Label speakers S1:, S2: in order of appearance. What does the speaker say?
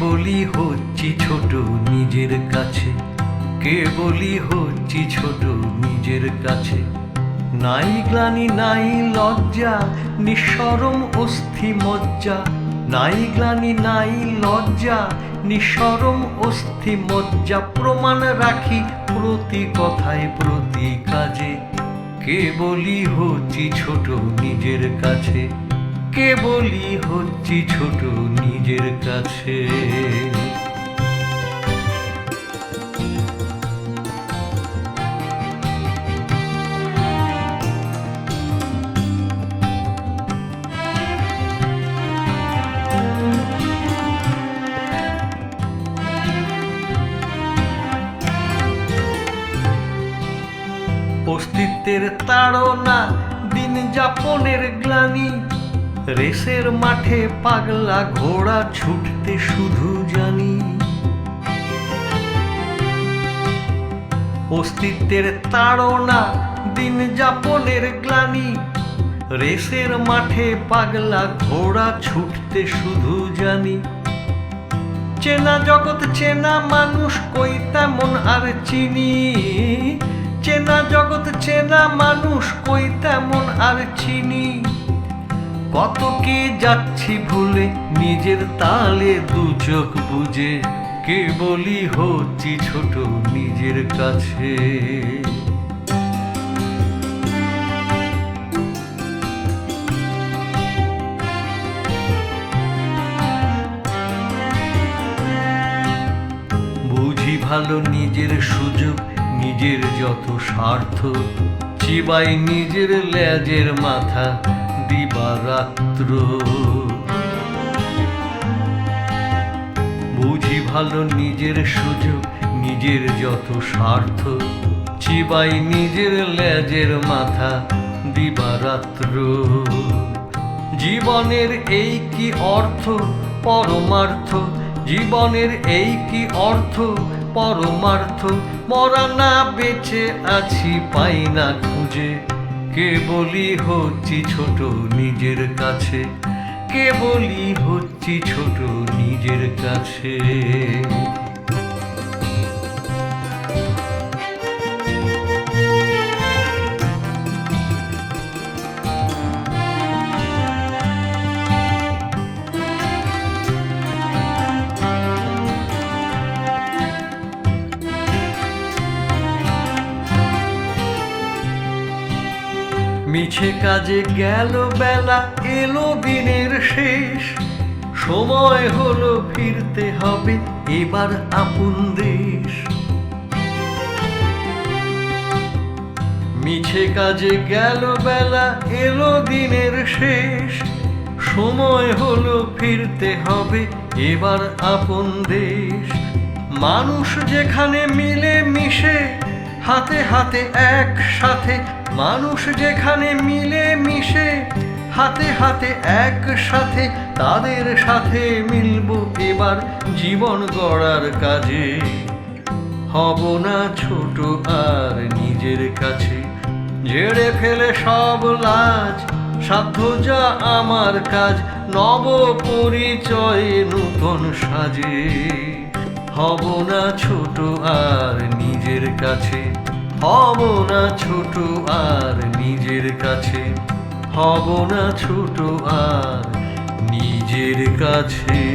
S1: বলি হচ্ছি ছোট নিজের কাছে? কে বলি হচ্ছি ছোট নিজের কাছে? নাই গ্লানি, নাই লজ্জা, নিঃসরম অস্থি মজ্জা। নাই গ্লানি, নাই লজ্জা, নিঃসরম অস্থি মজ্জা। প্রমাণ রাখি প্রতি কথায়, প্রতি কাজে। কে বলি হচ্ছি ছোট নিজের কাছে? কে বলি হচ্ছি ছোট নিজের কাছে। অস্তিত্বের তাড়না দিন যাপনের গ্লানি রেসের মাঠে পাগলা ঘোড়া ছুটতে শুধু জানি। অস্তিত্বের তাড়না, দিন যাপনের গ্লানি। রেসের মাঠে পাগলা ঘোড়া ছুটতে শুধু জানি। চেনা জগৎ, চেনা মানুষ, কই তেমন আর চিনি? চেনা জগৎ, চেনা মানুষ, কই তেমন আর চিনি? কত কি যাচ্ছি ভুলে, নিজের তালে দু চোখ বুঝে। কে বলি হচ্ছি ছোট নিজের কাছে। বুঝি ভালো নিজের সুযোগ, নিজের যত স্বার্থ, চিবাই নিজের লেজের মাথা। দিবারাত্র বুঝি ভালো নিজের সুযোগ, নিজের যত স্বার্থ। চিবাই নিজের লেজের মাথা দিবারাত্র। জীবনের এই কি অর্থ? পরমার্থ। জীবনের এই কি অর্থ? পরমার্থ। মরা না বেঁচে আছি, পাই না খুঁজে। কে বলি হচ্ছি ছোট নিজের কাছে? কে বলি হচ্ছি ছোট নিজের কাছে? মিছে কাজে গেল বেলা, এলো দিনের শেষ। সময় হলো ফিরতে হবে, এবার আপন দেশ। মিছে কাজে গেল বেলা, এলো দিনের শেষ। সময় হলো ফিরতে হবে, এবার আপন দেশ। মানুষ যেখানে মিলে মিশে হাতে হাতে একসাথে মানুষ যেখানে মিলে মিশে, হাতে হাতে একসাথে তাদের সাথে মিলবো এবার জীবন গড়ার কাজে। হব না ছোট আর নিজের কাছে, ঝেড়ে ফেলে সব লাজ, সাধ্য যা আমার কাজ, নব পরিচয়ে নূতন সাজে। হব না ছোট আর নিজের কাছে। হব না ছোট আর নিজের কাছে। হব না ছোট আর নিজের কাছে।